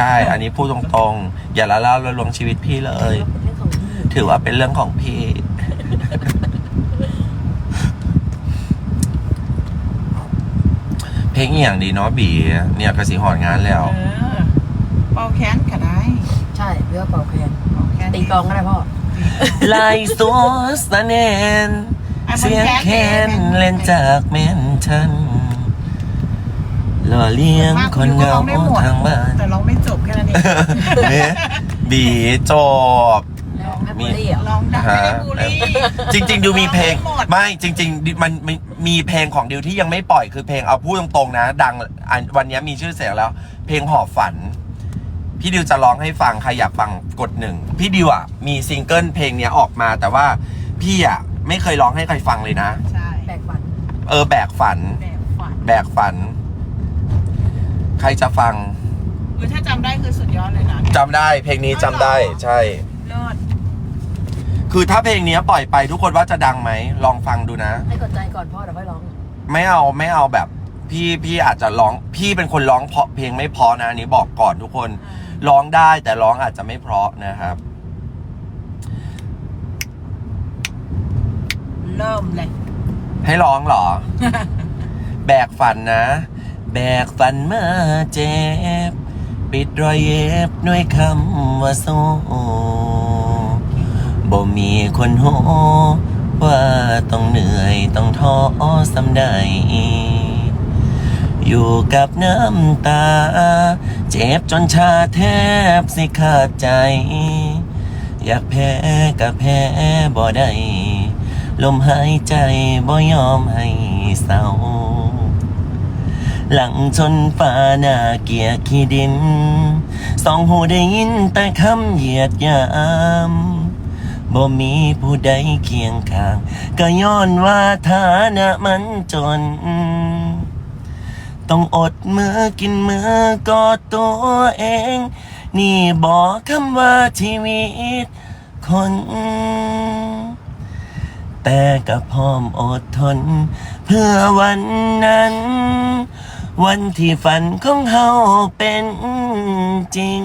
ช่ อันนี้พูดตรงๆ อย่าละเล่าละลวงชีวิตพี่เลยเป็นเรื่องของพี่ถือว่าเป็นเรื่องของพี่ เพลงอหย่างดีเนาะบี เนี่ยกระสีหอนงานแล้ว เออเป่าแค้นก็ได้ใช่เรื่องเป่าแคนเป่าแค้นตีกลองก็ได้พ่อลายสัวสะแนน อะเสียงแคนมันเล่นจากแม่นฉัน หล่อเลี้ยงคนเหงาร้องได้หมดทางบ้านแต่ร้องไม่จบแค่นั้นเองเนี่ยบีจบแล้วแม่ปุรี่อะร้องได้ไม่ได้บูลลี่จริงๆดูมีเพลงร้อได้หมดไม่จริง ๆ มันมีมีเพลงของดิวที่ยังไม่ปล่อยคือเพลงเอาพูดตรงๆนะ ดังอันวันนี้มีชื่อเสียงแล้ว เพลงหอบฝัน พี่ดิวจะร้องให้ฟังใครอยากฟังกดหนึ่งพี่ดิวอะมีซิงเกิลเพลงเนี้ยออกมา แต่ว่าพี่อะไม่เคยร้องให้ใครฟังเลยนะใช่แบกฝัน เออแบกฝัน แบบฝันแบกฝัน ใครจะฟังคือถ้าจำได้คือสุดยอดเลยนะจำได้เพลงนี้จำได้ใช่ เลิศคือถ้าเพลงเนี้ยปล่อยไปทุกคนว่าจะดังไหม ลองฟังดูนะ ให้กดใจก่อนพ่อเดี๋ยวค่อยร้อง ไม่เอาไม่เอาแบบ พี่พี่อาจจะร้องพี่เป็นคนร้องเพราะเพลงไม่เพราะนะอันนี้บอกก่อนทุกคน ร้องได้แต่ร้องอาจจะไม่เพราะนะครับ เริ่มเลย ให้ร้องเหรอ แบกฝันนะ แบกฝันมาเจ็บ ปิดรอยเย็บด้วยคำว่าสู้บ่มีคนโหว่าต้องเหนื่อยต้องท้อสำใดอยู่กับน้ำตา เจ็บจนชาแทบสิขาดใจ อยากแพ้ก็แพ้บ่ได้ ลมหายใจบ่ยอมให้เศร้า หลังชนฟ้าหน้าเกียร์ขี้ดิน สองหูได้ยินแต่คำเหยียดยามบ่มีผู้ใดเคียงข้าง ก็ย้อนว่าฐานะมันจน ต้องอดมือกินมือกอดตัวเอง นี่บอกคำว่าชีวิตคน แต่ก็พร้อมอดทน เพื่อวันนั้น วันที่ฝันของเฮาเป็นจริง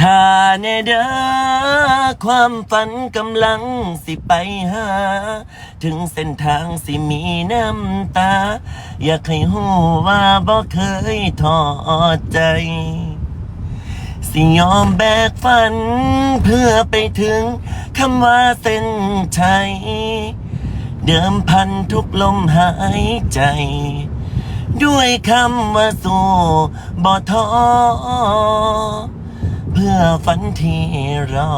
ถ้าในเด้อความฝันกำลังสิไปหา ถึงเส้นทางสิมีน้ำตา อยากให้หูว่าบ่เคยท้อใจ สิยอมแบกฝันเพื่อไปถึงคำว่าเส้นชัย เดิมพันทุกลมหายใจ ด้วยคำว่าสู้บ่ท้อเพื่อฝันที่รอ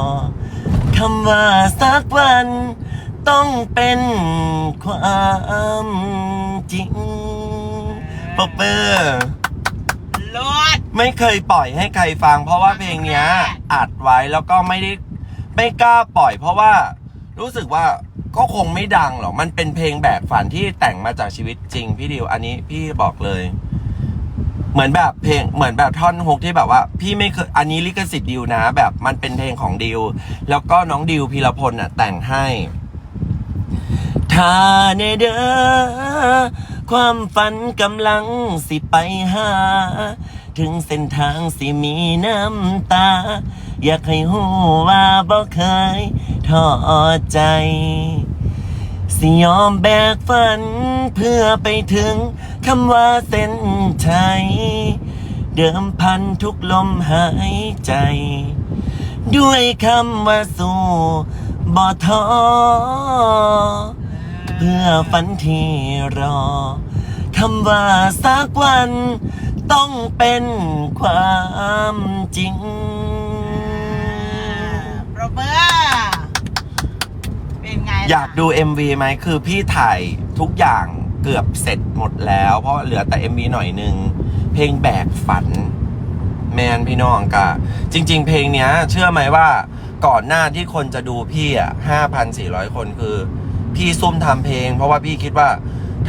คำว่าสักวันต้องเป็นความจริงปอปเปอร์ลิศไม่เคยปล่อยให้ใครฟัง เพราะว่าเพลงเนี้ยอัดไว้แล้วก็ไม่ได้ไม่กล้าปล่อย เพราะว่ารู้สึกว่า ก็คงไม่ดังหรอก มันเป็นเพลงแบกฝันที่แต่งมาจากชีวิตจริง พี่ดิว อันนี้พี่บอกเลย เหมือนแบบเพลง เหมือนแบบท่อนฮุกที่แบบว่า พี่ไม่เคย อันนี้ลิขสิทธิ์ดิวนะ แบบมันเป็นเพลงของดิว แล้วก็น้องดิวพีรพลน่ะ แต่งให้ถ้าในเด้อความฝันกำลังสิไปหา ถึงเส้นทางสิมีน้ำตา อยากให้หูว่าบ่เคยท้อใจ สิยอมแบกฝันเพื่อไปถึงคำว่าเส้นชัยเดิมพันทุกลมหายใจ ด้วยคำว่าสู้บ่ท้อเพื่อฝันที่รอคำว่าสักวันต้องเป็นความจริง เบอร์เป็นไงล่ะอยากดู MV ไหมคือพี่ถ่ายทุกอย่างเกือบเสร็จหมดแล้ว เพราะเหลือแต่ MV หน่อยนึง เพลงแบกฝัน แมนพี่น้องกะ จริง ๆ เพลงเนี้ย เชื่อไหมว่าก่อนหน้าที่คนจะดูพี่อะห้าพันสี่ร้อยคนคือ พี่ซุ่มทำเพลง เพราะว่าพี่คิดว่า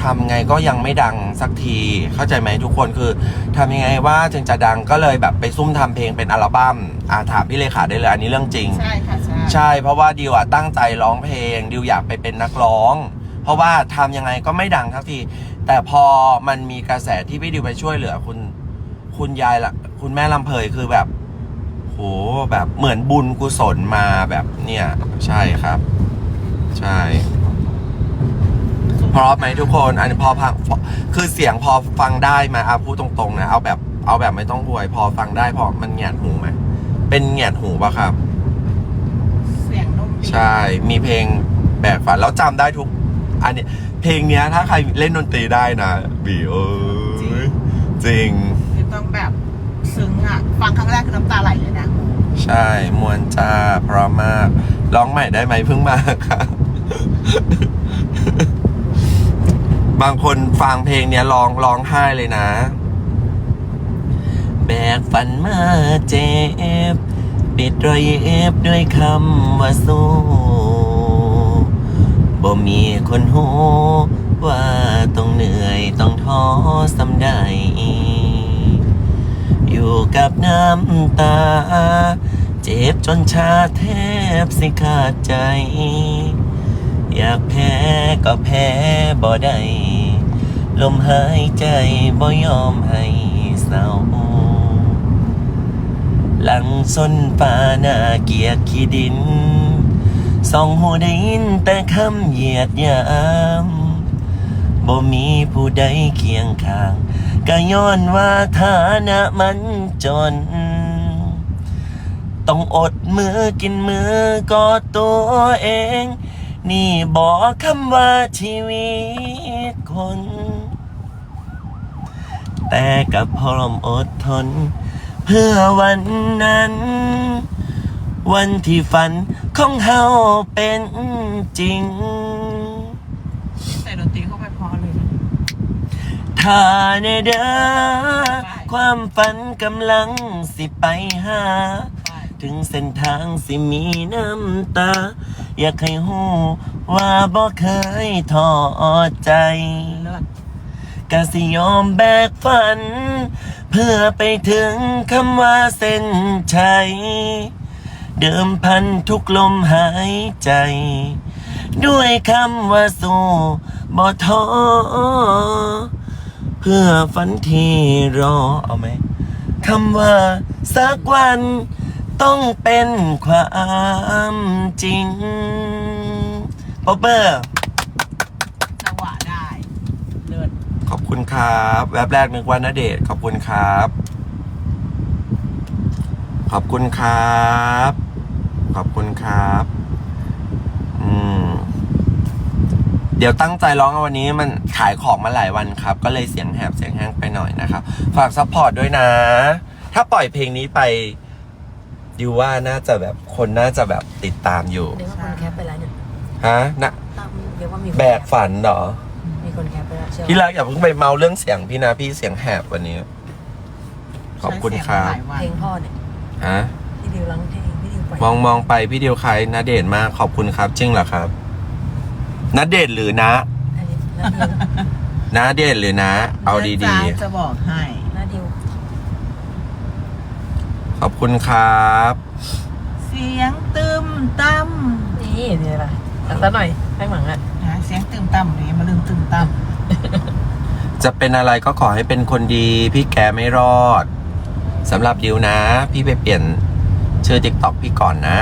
ทำไงก็ยังไม่ดังสักทีเข้าใจไหมทุกคนคือทำยังไงว่าจึงจะดังก็เลยแบบไปซุ่มทำเพลงเป็นอัลบั้มอาถามพี่เลขาได้เลยอันนี้เรื่องจริง ใช่ค่ะใช่ใช่เพราะว่าดิวอะตั้งใจร้องเพลงดิวอยากไปเป็นนักร้อง เพราะว่าทำยังไงก็ไม่ดังทักที แต่พอมันมีกระแสที่พี่ดิวไปช่วยเหลือคุณคุณยายละคุณแม่ลำเพยคือแบบโหแบบเหมือนบุญกุศลมาแบบเนี่ย ใช่ครับ ใช่ เพราะไหมทุกคน อันนี้พอฟังคือเสียงพอฟังได้ไหมอาพูดตรงๆนะเอาแบบเอาแบบไม่ต้องหวย พอฟังได้พอมันแงดหูไหมเป็นแงดหูปะครับ เสียงนุ่มดีใช่มีเพลงแบกฝันแล้วจำได้ทุก อันนี้เพลงเนี้ยถ้าใครเล่นดนตรีได้นะบีเอ้ยจริง คือต้องแบบซึ้งอะ ฟังครั้งแรกคือน้ำตาไหลเลยนะ ใช่มวนจ้าเพราะมาก ร้องใหม่ได้ไหมเพิ่งมาครั บางคนฟังเพลงเนี้ยร้องร้องไห้เลยนะ แบกฝันมาเจ็บ ปิดรอยเย็บด้วยคำว่าสู้บ่มีคนหูว่าต้องเหนื่อยต้องท้อสำใดอยู่กับน้ำตา เจ็บจนชาแทบสิขาดใจ อยากแพ้ก็แพ้บ่ได้ลมหายใจบ่ยอมให้เศร้าหลังส้นป่าหน้าเกียกขี้ดินสองหูได้ยินแต่คำเหยียดยามบ่มีผู้ใดเคียงข้างก็ย้อนว่าฐานะมันจน ต้องอดมือกินมือกอดตัวเอง นี่บอกคำว่าชีวิตคน แต่กับพร้อมอดทน เพื่อวันนั้น วันที่ฝันของเฮาเป็นจริง ใส่ดนตรีเข้าไปพอเลยนะถ้าในเด้อความฝันกำลังสิไปหา ไปถึงเส้นทางสิมีน้ำตา อยากให้หูว่าบ่เคยท้อใจ กะสิยอมแบกฝัน เพื่อไปถึงคำว่าเส้นชัย เดิมพันทุกลมหายใจ ด้วยคำว่าสู้บ่ท้อเพื่อฝันที่รอเอาไหมคำว่าสักวัน ต้องเป็นความจริงป๊อปเปอร์จังหวะได้ เลิศขอบคุณครับ แวบแรกนึกว่านาเดชน์ขอบคุณครับ ขอบคุณครับ ขอบคุณครับ อืม เดี๋ยวตั้งใจร้องเอาวันนี้มันขายของมาหลายวันครับ ก็เลยเสียงแหบเสียงแห้งไปหน่อยนะครับ ฝากซัพพอร์ตด้วยนะ ถ้าปล่อยเพลงนี้ไป ดิวว่าน่าจะแบบคนน่าจะแบบติดตามอยู่ เดี๋ยวว่าคนแคปไปแล้วเนี่ยฮะนะตามเดี๋ยวว่ามีคนแบกฝันเหรอ มีคนแคปไปแล้วเชื่อพี่รักอย่าเพิ่งไปเมาเรื่องเสียงพี่นะพี่เสียงแหบวันนี้ ขอบคุณครับใช้เสียงมาหลายวันเพลงพ่อเนี่ยฮะพี่ดิวร้องเพลงพี่ดิวปล่อยมองมองไปพี่เดียวใครนาเดชน์มากขอบคุณครับจริงเหรอครับนาเดชน์หรือนะอันนี้หน้าดิวนาเดชน์หรือนะ เอาดีจ๊ะจะบอกให้หน้าดิวๆ ขอบคุณครับ เสียงตึมตั้มนี่นี่อะไรตัดซะหน่อยข้างหลังอะนะเสียงตึมตั้มนี้มาลืมตึมตั้มจะเป็นอะไรก็ขอให้เป็นคนดี พี่แกไม่รอดสำหรับดิวนะ พี่ไปเปลี่ยนชื่อติ๊กต็อกพี่ก่อนนะ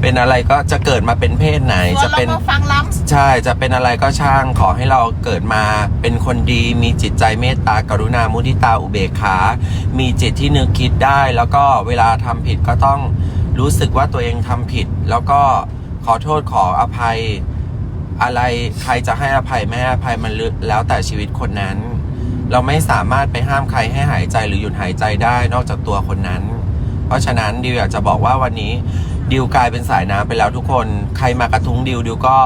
เป็นอะไรก็จะเกิดมาเป็นเพศไหนชวนจะเราเป็นมาฟังล้ใช่จะเป็นอะไรก็ช่างขอให้เราเกิดมาเป็นคนดีมีจิตใจเมตตากรุณามุทิตาอุเบกขา มีจิตที่นึกคิดได้ แล้วก็เวลาทำผิดก็ต้องรู้สึกว่าตัวเองทำผิด แล้วก็ขอโทษขออภัย อะไรใครจะให้อภัยไม่ให้อภัยมันแล้วแต่ชีวิตคนนั้น เราไม่สามารถไปห้ามใครให้หายใจหรือหยุดหายใจได้นอกจากตัวคนนั้น เพราะฉะนั้นดิวอยากจะบอกว่าวันนี้ ดิวกลายเป็นสายน้ำไปแล้วทุกคนใครมากระทุ้งดิวดิวก็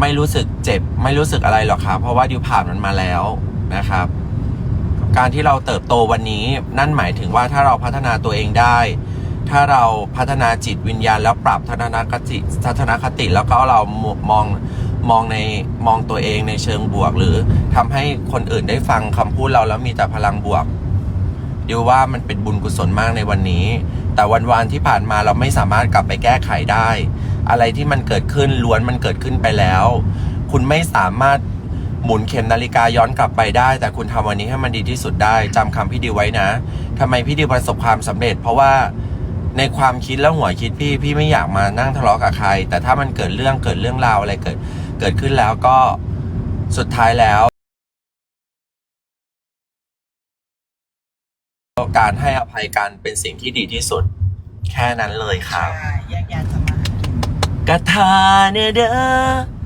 ไม่รู้สึกเจ็บ ไม่รู้สึกอะไรหรอกครับเพราะว่าดิวผ่านมันมาแล้วนะครับ การที่เราเติบโตวันนี้นั่นหมายถึงว่าถ้าเราพัฒนาตัวเองได้ ถ้าเราพัฒนาจิตวิญญาณแล้วปรับทัศนคติทัศนคติแล้วก็เรามองมองในมองตัวเองในเชิงบวก หรือทำให้คนอื่นได้ฟังคำพูดเราแล้วมีแต่พลังบวกดิวว่ามันเป็นบุญกุศลมากในวันนี้ แต่วันวานที่ผ่านมาเราไม่สามารถกลับไปแก้ไขได้ อะไรที่มันเกิดขึ้นล้วนมันเกิดขึ้นไปแล้ว คุณไม่สามารถหมุนเข็มนาฬิกาย้อนกลับไปได้ แต่คุณทำวันนี้ให้มันดีที่สุดได้จำคำพี่ดิวไว้นะทำไมพี่ดิวประสบความสำเร็จ เพราะว่าในความคิดและหัวคิดพี่พี่ไม่อยากมานั่งทะเลาะกับใคร แต่ถ้ามันเกิดเรื่องเกิดเรื่องราวอะไรเกิดเกิดขึ้นแล้วก็สุดท้ายแล้ว การให้อภัยกันเป็นสิ่งที่ดีที่สุด แค่นั้นเลยครับใช่แยกย้ายสมาธิกระทาเนเด้อ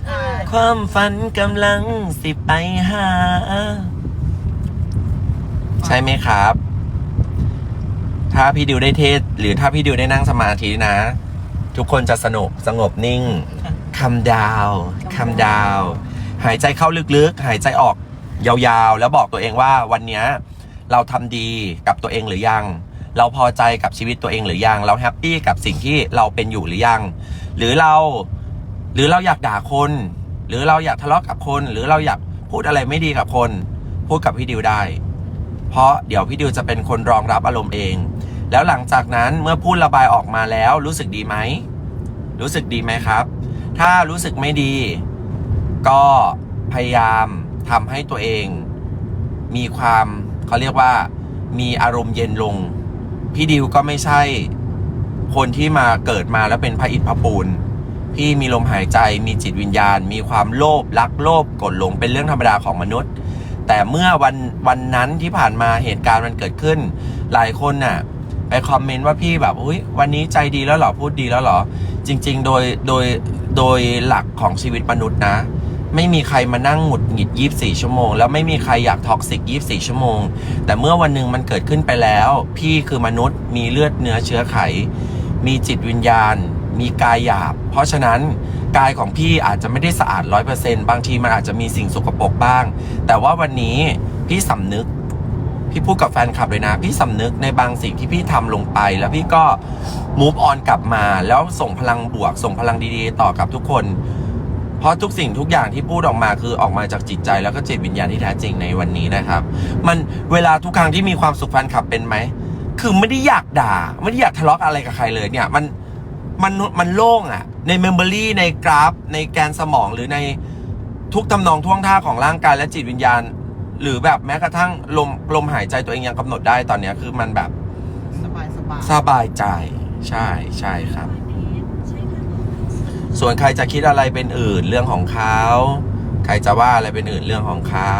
ใช่ความฝันกำลังสิไปหา ใช่ไหมครับ ถ้าพี่ดิวได้เทศ หรือถ้าพี่ดิวได้นั่งสมาธินะ ทุกคนจะสนุกสงบนิ่งคำดาวคำดาว หายใจเข้าลึกๆ หายใจออกยาวๆ แล้วบอกตัวเองว่าวันเนี้ย เราทำดีกับตัวเองหรือยัง เราพอใจกับชีวิตตัวเองหรือยัง เราแฮปปี้กับสิ่งที่เราเป็นอยู่หรือยัง หรือเรา หรือเราอยากด่าคน หรือเราอยากทะเลาะกับคน หรือเราอยากพูดอะไรไม่ดีกับคน พูดกับพี่ดิวได้ เพราะเดี๋ยวพี่ดิวจะเป็นคนรองรับอารมณ์เอง แล้วหลังจากนั้นเมื่อพูดระบายออกมาแล้ว รู้สึกดีไหม รู้สึกดีไหมครับ ถ้ารู้สึกไม่ดี ก็พยายามทำให้ตัวเอง มีความ เขาเรียกว่ามีอารมณ์เย็นลง พี่ดิวก็ไม่ใช่คนที่มาเกิดมาแล้วเป็นพระอิฐพระปูนพี่มีลมหายใจมีจิตวิญญาณ มีความโลภรักโลภกดหลงเป็นเรื่องธรรมดาของมนุษย์ แต่เมื่อวันวันนั้นที่ผ่านมาเหตุการณ์มันเกิดขึ้น หลายคนน่ะไปคอมเมนต์ว่าพี่แบบอุ้ยวันนี้ใจดีแล้วหรอพูดดีแล้วหรอ จริง ๆ โดยโดยโดยหลักของชีวิตมนุษย์นะ ไม่มีใครมานั่งหงุดหงิด 24 ชั่วโมง แล้วไม่มีใครอยากท็อกซิก 24 ชั่วโมง แต่เมื่อวันหนึ่งมันเกิดขึ้นไปแล้ว พี่คือมนุษย์ มีเลือดเนื้อเชื้อไข มีจิตวิญญาณ มีกายหยาบ เพราะฉะนั้นกายของพี่อาจจะไม่ได้สะอาดร้อยเปอร์เซนบางทีมันอาจจะมีสิ่งสกปรกบ้าง แต่ว่าวันนี้พี่สำนึกพี่พูดกับแฟนคลับเลยนะ พี่สำนึกในบางสิ่งที่พี่ทำลงไป แล้วพี่ก็ move on กลับมา แล้วส่งพลังบวก ส่งพลังดีๆ ต่อกับทุกคน เพราะทุกสิ่งทุกอย่างที่พูดออกมาคือออกมาจากจิตใจแล้วก็จิตวิญญาณที่แท้จริงในวันนี้นะครับ มันเวลาทุกครั้งที่มีความสุขแฟนคลับเป็นไหมคือไม่ได้อยากด่า ไม่ได้อยากทะเลาะอะไรกับใครเลยเนี่ยมันมันมันโล่งอะในเมมโมรีในกราฟ ในแกนสมองหรือในทุกทำนองท่วงท่าของร่างกายและจิตวิญญาณ หรือแบบแม้กระทั่งลมลมหายใจตัวเองยังกำหนดได้ตอนเนี้ยคือมันแบบสบายสบายสบายใจ ใช่ใช่ครับ ส่วนใครจะคิดอะไรเป็นอื่นเรื่องของเขาใครจะว่าอะไรเป็นอื่นเรื่องของเขา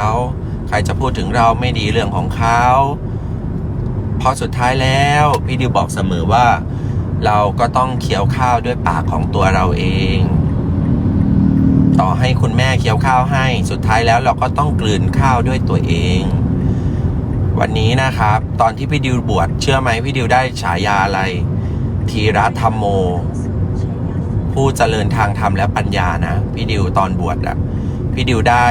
ใครจะพูดถึงเราไม่ดีเรื่องของเขาเพอสุดท้ายแล้วพี่ดิวบอกเสมอว่า เราก็ต้องเคี้ยวข้าวด้วยปากของตัวเราเอง ต่อให้คุณแม่เคี้ยวข้าวให้ สุดท้ายแล้วเราก็ต้องกลืนข้าวด้วยตัวเอง วันนี้นะครับ ตอนที่พี่ดิวบวชเชื่อไหมพี่ดิวได้ฉายาอะไร ทีระธรรมโม ผู้เจริญทางธรรมและปัญญานะพี่ดิวตอนบวชอะพี่ดิวได้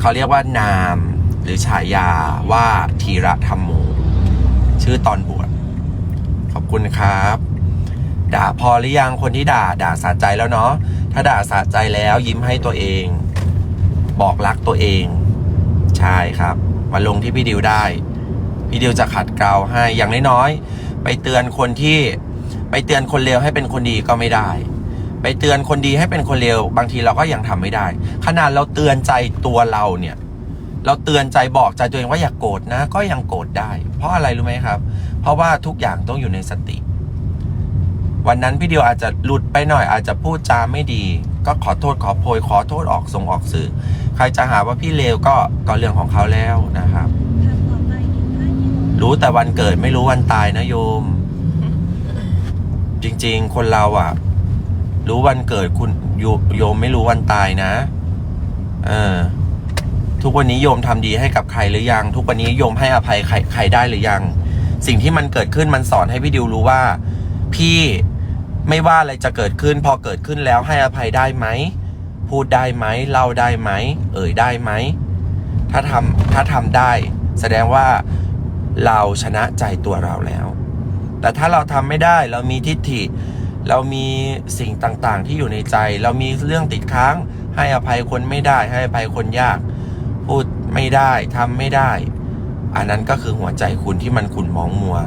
เขาเรียกว่านามหรือฉายาว่าทีระธรรมโมชื่อตอนบวชขอบคุณครับ ด่าพอหรือยังคนที่ด่าด่าสะใจแล้วเนาะถ้าด่าสะใจแล้วยิ้มให้ตัวเอง บอกรักตัวเอง ใช่ครับ มาลงที่พี่ดิวได้ พี่ดิวจะขัดเกลาให้อย่างน้อยๆไปเตือนคนที่ ไปเตือนคนเลวให้เป็นคนดีก็ไม่ได้ ไปเตือนคนดีให้เป็นคนเลวบางทีเราก็ยังทำไม่ได้ ขนาดเราเตือนใจตัวเราเนี่ย เราเตือนใจบอกใจตัวเองว่าอย่ากโกรธนะ ก็ยังโกรธได้ เพราะอะไรรู้ไหมครับ เพราะว่าทุกอย่างต้องอยู่ในสติ วันนั้นพี่เดียวอาจจะหลุดไปหน่อยอาจจะพูดจาไม่ดี ก็ขอโทษขอโพยขอโทษออกส่งออกสื่อ ใครจะหาว่าพี่เลวก็ก็เรื่องของเขาแล้วนะครับรู้แต่วันเกิดไม่รู้วันตายนะโยม จริง ๆ คนเราอะ รู้วันเกิดคุณโยโยมไม่รู้วันตายนะเออทุกวันนี้โยมทำดีให้กับใครหรือยัง ทุกวันนี้โยมให้อภัยใครใครได้หรือยัง สิ่งที่มันเกิดขึ้นมันสอนให้พี่ดิวรู้ว่า พี่ไม่ว่าอะไรจะเกิดขึ้น พอเกิดขึ้นแล้วให้อภัยได้ไหมพูดได้ไหมเล่าได้ไหม เอ่ยได้ไหม ถ้าทำถ้าทำได้ แสดงว่าเราชนะใจตัวเราแล้ว แต่ถ้าเราทำไม่ได้เรามีทิฏฐิ เรามีสิ่งต่างๆ ที่อยู่ในใจ เรามีเรื่องติดค้าง ให้อภัยคนไม่ได้ ให้อภัยคนยาก พูดไม่ได้ทำไม่ได้ อันนั้นก็คือหัวใจคุณที่มันขุ่นหมองมัว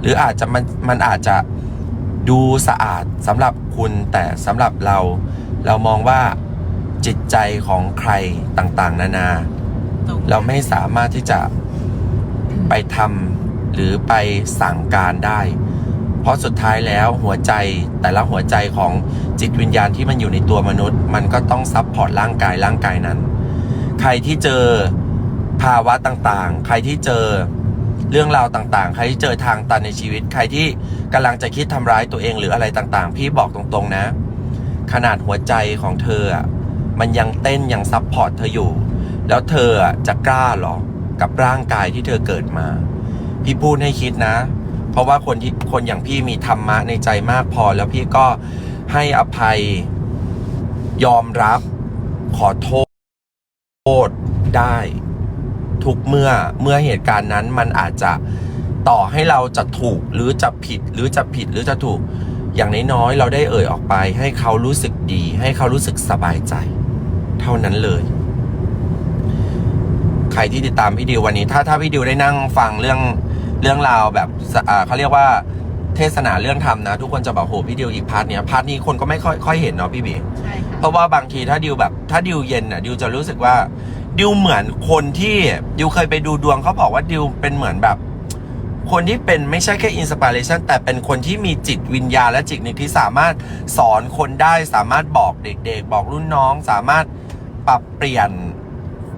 หรืออาจจะมันมันอาจจะดูสะอาดสำหรับคุณแต่สำหรับเรา เรามองว่าจิตใจของใครต่างๆ นานาตรงเราไม่สามารถที่จะไปทำ หรือไปสั่งการได้ เพราะสุดท้ายแล้วหัวใจแต่ละหัวใจของจิตวิญญาณที่มันอยู่ในตัวมนุษย์ มันก็ต้องซับพอร์ตร่างกายร่างกายนั้น ใครที่เจอภาวะต่างๆ ใครที่เจอเรื่องราวต่างๆ ใครที่เจอทางตันในชีวิต ใครที่กำลังจะคิดทำร้ายตัวเองหรืออะไรต่างๆ พี่บอกตรงๆนะ ขนาดหัวใจของเธออะมันยังเต้นยังซับพอร์ตเธออยู่ แล้วเธออะจะกล้าหรอกับร่างกายที่เธอเกิดมา พี่พูดให้คิดนะ เพราะว่าคนที่คนอย่างพี่มีธรรมะในใจมากพอ แล้วพี่ก็ให้อภัยยอมรับขอโทษได้ ทุกเมื่อเมื่อเหตุการณ์นั้นมันอาจจะต่อให้เราจะถูกหรือจะผิดหรือจะผิดหรือจะถูกอย่างน้อยๆเราได้เอ่ยออกไป ให้เขารู้สึกดี ให้เขารู้สึกสบายใจ เท่านั้นเลย ใครที่ติดตามพี่ดิววันนี้ ถ้าถ้าพี่ดิวได้นั่งฟังเรื่อง เรื่องราวแบบสอ่าเขาเรียกว่าเทศนาเรื่องธรรมนะ ทุกคนจะบอกโหพี่ดิวอีกพาร์ทเนี้ยพาร์ทนี้คนก็ไม่ค่อยค่อยเห็นเนาะพี่บีใช่ค่ะเพราะว่าบางทีถ้าดิวแบบถ้าดิวเย็นอะดิวจะรู้สึกว่าดิวเหมือนคนที่ดิวเคยไปดูดวงเขาบอกว่าดิวเป็นเหมือนแบบ คนที่เป็นไม่ใช่แค่อินสปิเรชันแต่เป็นคนที่มีจิตวิญญาณและจิตนึกที่สามารถสอนคนได้สามารถบอกเด็ก ๆ บอกรุ่นน้อง สามารถปรับเปลี่ยน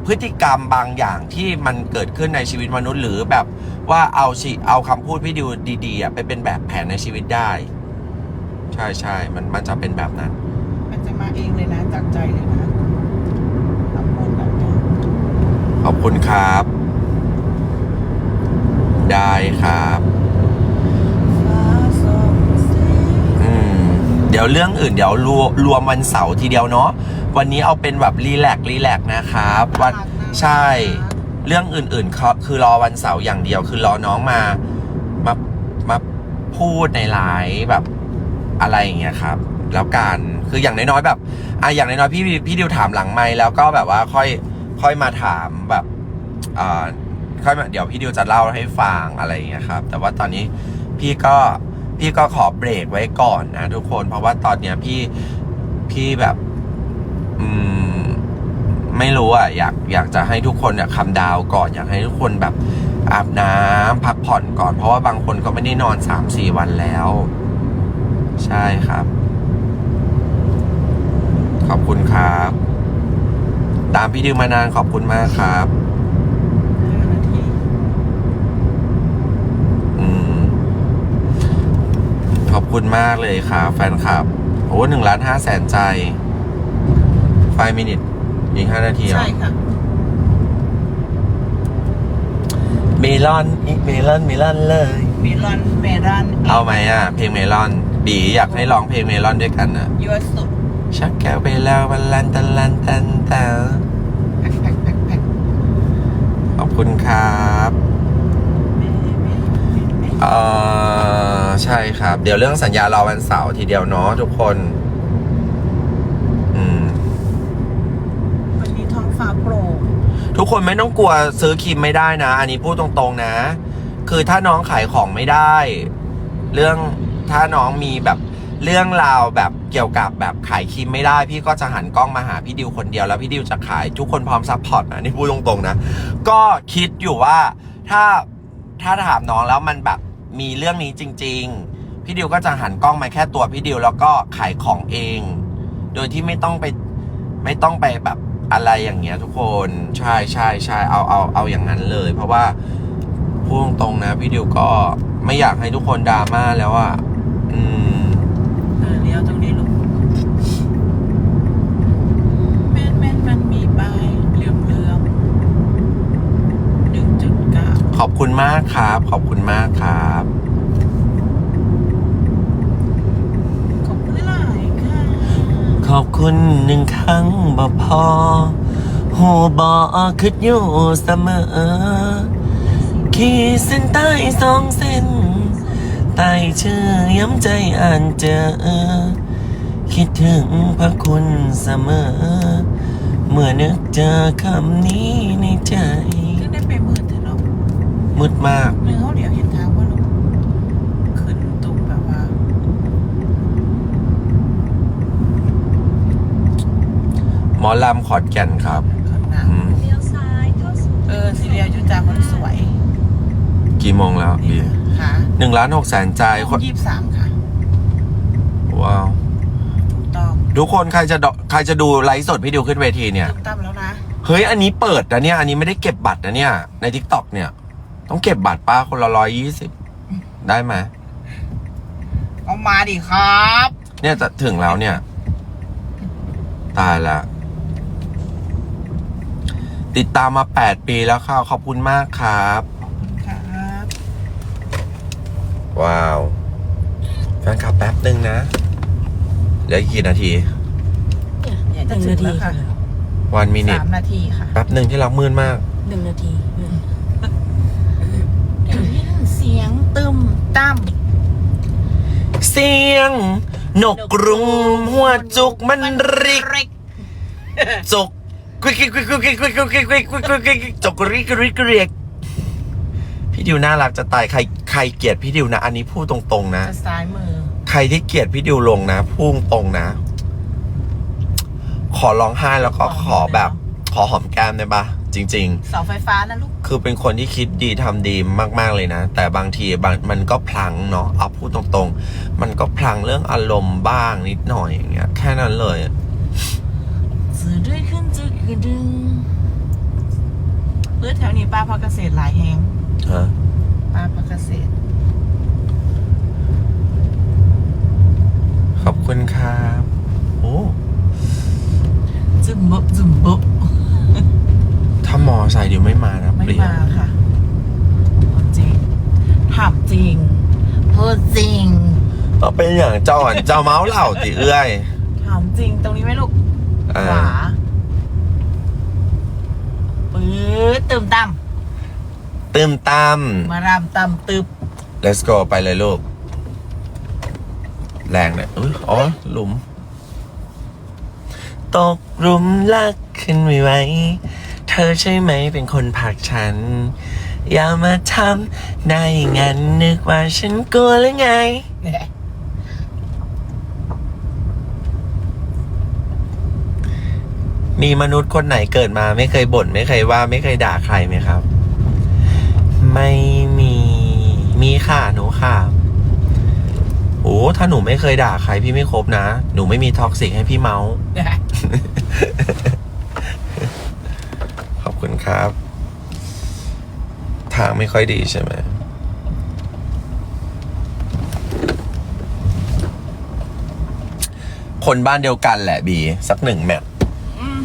พฤติกรรมบางอย่างที่มันเกิดขึ้นในชีวิตมนุษย์ หรือแบบว่าเอาชิเอาคำพูดพี่ดิวดีๆอะไปเป็นแบบแผนในชีวิตได้ ใช่ใช่มันมันจะเป็นแบบนั้น มันจะมาเองเลยนะจากใจเลยนะคำพูดแบบเนี้ยขอบคุณครับ ได้ครับ เดี๋ยวเรื่องอื่นเดี๋ยวรวมรวมวันเสาร์ทีเดียวเนาะวันนี้เอาเป็นแบบรีแลกซ์รีแลกซ์นะครับวันใช่ เรื่องอื่นๆเขาคือรอวันเสาร์อย่างเดียว คือรอน้องมามามาพูดในไลฟ์แบบอะไรอย่างเงี้ยครับ แล้วการคืออย่างน้อยๆแบบอะอย่างน้อยๆพี่พี่ดิวถามหลังไม่แล้วก็แบบว่าค่อยค่อยมาถามแบบอ่าค่อยมาเดี๋ยวพี่ดิวจะเล่าให้ฟังอะไรอย่างเงี้ยครับ แต่ว่าตอนนี้พี่ก็ พี่ก็ขอเบรกไว้ก่อนนะทุกคนเพราะว่าตอนเนี้ยพี่พี่แบบ อืม ไม่รู้อะอยากอยากจะให้ทุกคนเนี่ยคำดาวก่อน อยากให้ทุกคนแบบอาบน้ำพักผ่อนก่อน เพราะว่าบางคนก็ไม่ได้นอนสามสี่วันแล้ว ใช่ครับ ขอบคุณครับ ตามพี่ดิวมานานขอบคุณมากครับ ห้านาที อืม ขอบ คุณมากเลยครับแฟนคลับ โอ้หนึ่งล้านห้าแสนใจไฟมินิทอีกห้านาทีเหรอใช่ค่ะ เมลอนอีกเมลอนเมลอนเลยมีรอนเมรอนเอาไหมอะ เพลงเมลอน บีอยากให้ร้องเพลงเมลอนด้วยกันอะยัวสุด ชักแก้วไปแล้ววันลันตันลันตันตาแพ็คแพ็คแพ็คแพ็คขอบคุณครับแม่แม่แม่เออ ใช่ครับ เดี๋ยวเรื่องสัญญารอวันเสาร์ทีเดียวเนาะทุกคน อืม วันนี้ท้องฟ้าโปร่งทุกคนไม่ต้องกลัวซื้อครีมไม่ได้นะ อันนี้พูดตรงๆนะ คือถ้าน้องขายของไม่ได้ เรื่องถ้าน้องมีแบบเรื่องราวแบบเกี่ยวกับแบบขายครีมไม่ได้ พี่ก็จะหันกล้องมาหาพี่ดิวคนเดียวแล้วพี่ดิวจะขายทุกคนพร้อมซัพพอร์ตนะนี่พูดตรงๆนะ ก็คิดอยู่ว่าถ้าถ้าถามน้องแล้วมันแบบ มีเรื่องนี้จริง ๆ พี่ดิวก็จะหันกล้องมาแค่ตัวพี่ดิวแล้วก็ขายของเอง โดยที่ไม่ต้องไปไม่ต้องไปแบบอะไรอย่างเงี้ยทุกคนใช่ใช่ใช่เอาเอาเอาอย่างนั้นเลย เพราะว่าพูดตรงๆนะพี่ดิวก็ไม่อยากให้ทุกคนดราม่าแล้วอะอืม เออเลี้ยวตรงนี้ลูกแม่นแม่นมันมีป้ายเหลืองเหลืองหนึ่งจุดเก้า ขอบ คุณมากครับ ขอบคุณมากครับ ขอบคุณหลายๆค่ะขอบคุณหนึ่งครั้งบ่พอหูบอคิดอยู่เสมอ ขีดเส้นใต้สองเส้นใต้ชื่อย้ำใจอ่านเจอ คิดถึงพระคุณเสมอ เมื่อนึกเจอคำนี้ในใจ มืดมาก เนื้อเขาเดี๋ยวเห็นทางว่าลูกขึ้นตรงแบบว่ามมอลำขอนแก่นครับข้างหน้าอืมเลี้ยวซ้ายเข้าสู่เออซีเรียยุจาคนสวยกี่โมงแล้วบีค่ะหนึ่งล้านหกแสนใจคนยี่สิบสามค่ะ ว้าว ถูกต้องทุกคนใครจะดใครจะดูไลฟ์สดพี่ดิวขึ้นเวทีเนี่ย ถูกต้องแล้วนะ เฮ้ย อันนี้เปิดนะเนี่ย อันนี้ไม่ได้เก็บบัตรนะเนี่ย ในทิกตอกเนี่ย ต้องเก็บบัตรป้าคนละร้อยยี่สิบได้ไหมเอามาดิครับ เนี่ยจะถึงแล้วเนี่ย ตายละ ติดตามมาแปดปีแล้วค่ะ ขอบคุณมากครับ ครับ ว้าวแฟนคลับแป๊บหนึ่งนะเหลืออีกกี่นาที เนี่ยหจะนึ่งถึนางทีแล้วค่ะ วันมินิทสามนาทีค่ะ แป๊บหนึ่งที่เรามืดมาก หนึ่งนาที เสียง ตึมตั้มเสียง นกกรุงหัวจุกมันริกจกกุยกุยกุยกุยกุยกุยกุยกุยกุยกุยกุยกุยจกริกริกเรียกพี่ดิวน่ารักจะตายใครใครเกลียดพี่ดิวนะ อันนี้พูดตรงๆนะ จะซ้ายมือ ใครที่เกลียดพี่ดิวลงนะพูดตรงๆนะ ขอร้องไห้แล้วก็ขอแบบ ขอหอมแก้มได้ปะ จริงเสาไฟฟ้านะลูกๆคือเป็นคนที่คิดดีทำดีมาก ๆ เลยนะ แต่บางทีบางมันก็พลังเนาะเอาพูดตรงๆ มันก็พลังเรื่องอารมณ์บ้างนิดหน่อยอย่างเงี้ยแค่นั้นเลย ซื้อด้วยขึ้นจึกกระดึงเพื่อแถวนี้ป้าพักเกษตรหลายแหงฮะ ป้าพักเกษตร ขอบคุณครับ โอ้ จึมบุจึมบุ ถ้ามอไซค์เดี๋ยวไม่มานะไม่เปลี่ยนมาค่ะเอาจริงถามจริงพูดจริงเอาเป็นอย่างเจ้าอะเจ้าเมาส์เหล่าติเอื้อยถามจริงตรงนี้ไหมลูกอ่าขวาปื๊ดตึมตั้มตืมตาม มารำตั้มตึบ let's go ไปเลยลูก แรงเลยอุ้ยอ๋อ หลุม ตกหลุมลักขึ้นไม่ไหวเธอใช่ไหมเป็นคนผลักฉัน อย่ามาทำได้อย่างนั้นนึกว่าฉันกลัวหรือไง มีมนุษย์คนไหนเกิดมาไม่เคยบ่นไม่เคยว่าไม่เคยด่าใครไหมครับ ไม่มี มีค่ะหนูค่ะโอ้ถ้าหนูไม่เคยด่าใครพี่ไม่ครบนะ หนูไม่มีท็อกซิกให้พี่เมาส์ คุณครับ ทางไม่ค่อยดีใช่ไหมคนบ้านเดียวกันแหละบี สักหนึ่งแมทอืม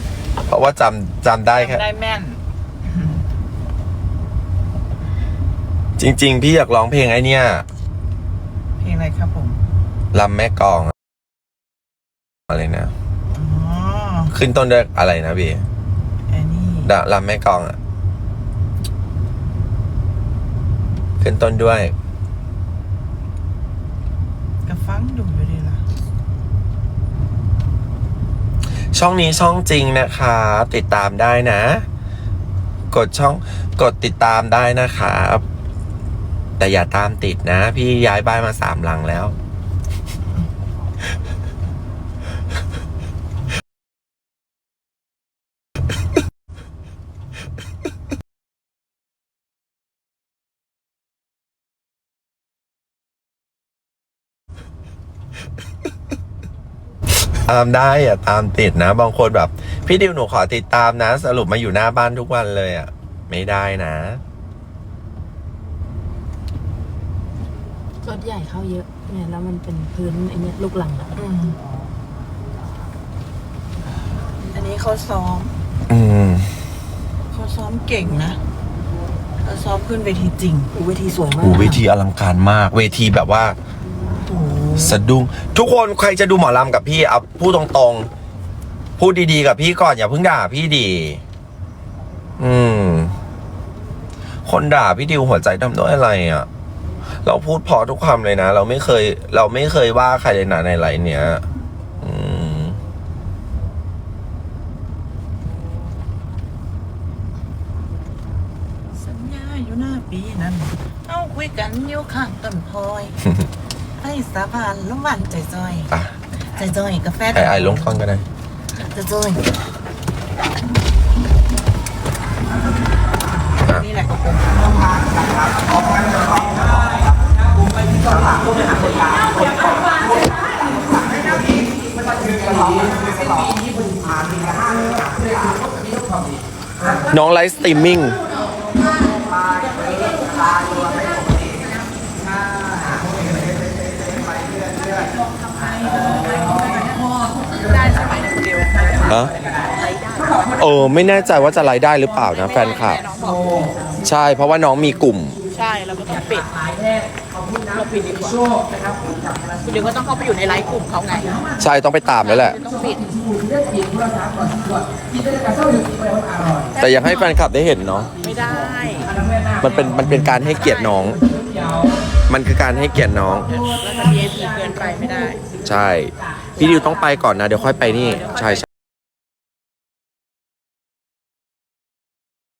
เพราะว่าจำจำได้แค่จำได้แม่น จริง ๆ พี่อยากร้องเพลงไอ้เนี่ยเพลงอะไรครับผมลำแม่กลอง อะไรนะอ๋อขึ้นต้นด้วยอะไรนะบีไอ้นี่ดะ ลำแม่กลองอะขึ้นต้นด้วยกระฟังดูอยู่ดีล่ะช่องนี้ช่องจริงนะคะ ติดตามได้นะ กดช่องกดติดตามได้นะครับแต่อย่าตามติดนะ พี่ย้ายบ้านมาสามหลังแล้ว ตามได้อย่าตามติดนะ บางคนแบบ พี่ดิวหนูขอติดตามนะ สรุปมาอยู่หน้าบ้านทุกวันเลยอะ ไม่ได้นะรถใหญ่เข้าเยอะเนี่ยแล้วมันเป็นพื้นไอเนี้ยลูกหลังอะอืมอันนี้เขาซ้อมอืมเขาซ้อมเก่งนะเขาซ้อมขึ้นเวทีจริงอูเวทีสวยมากโอ้เวทีอลังการมาก เวทีแบบว่าโอ้โห สะดุ้งทุกคนใครจะดูหมอลำกับพี่เอาพูดตรงๆ พูดดีๆกับพี่ก่อนอย่าเพิ่งด่าพี่ดี อืม คนด่าพี่ดิวหัวใจทำด้วยอะไรอะ เราพูดพอทุกคำเลยนะ เราไม่เคย เราไม่เคยว่าใครเลยนะในไลน์เนี้ยอืมสัญญาอยู่หน้าปีนั้น เอาคุยกันอยู่ข้างต้นพลอย ให้สาบานแล้วมันใจจอยอะใจจอยกาแฟให้ไอ้ลงกล้องก็ได้ ใจจอยนี่แหละกระโปรงน้องไลฟ์สตรีมมิ่ง ฮะเออไม่แน่ใจว่าจะไลฟ์ได้หรือเปล่านะแฟนคลับ น้องบอกใช่เพราะว่าน้องมีกลุ่ม ใช่เราก็ต้องปิดเราปิดดีกว่าคุณเดี๋ยวก็ต้องเข้าไปอยู่ในไลฟ์กลุ่มเขาไงใช่ต้องไปตามแล้วแหละ ต้องปิดแต่ยังให้แฟนคลับได้เห็นเนาะไม่ได้มันเป็นมันเป็นการให้เกียรติน้อง มันคือการให้เกียรติน้องแล้วจะ VIP เกินไปไม่ได้ ใช่ พี่ดิวต้องไปก่อนนะ เดี๋ยวค่อยไปนี่ ใช่ใช่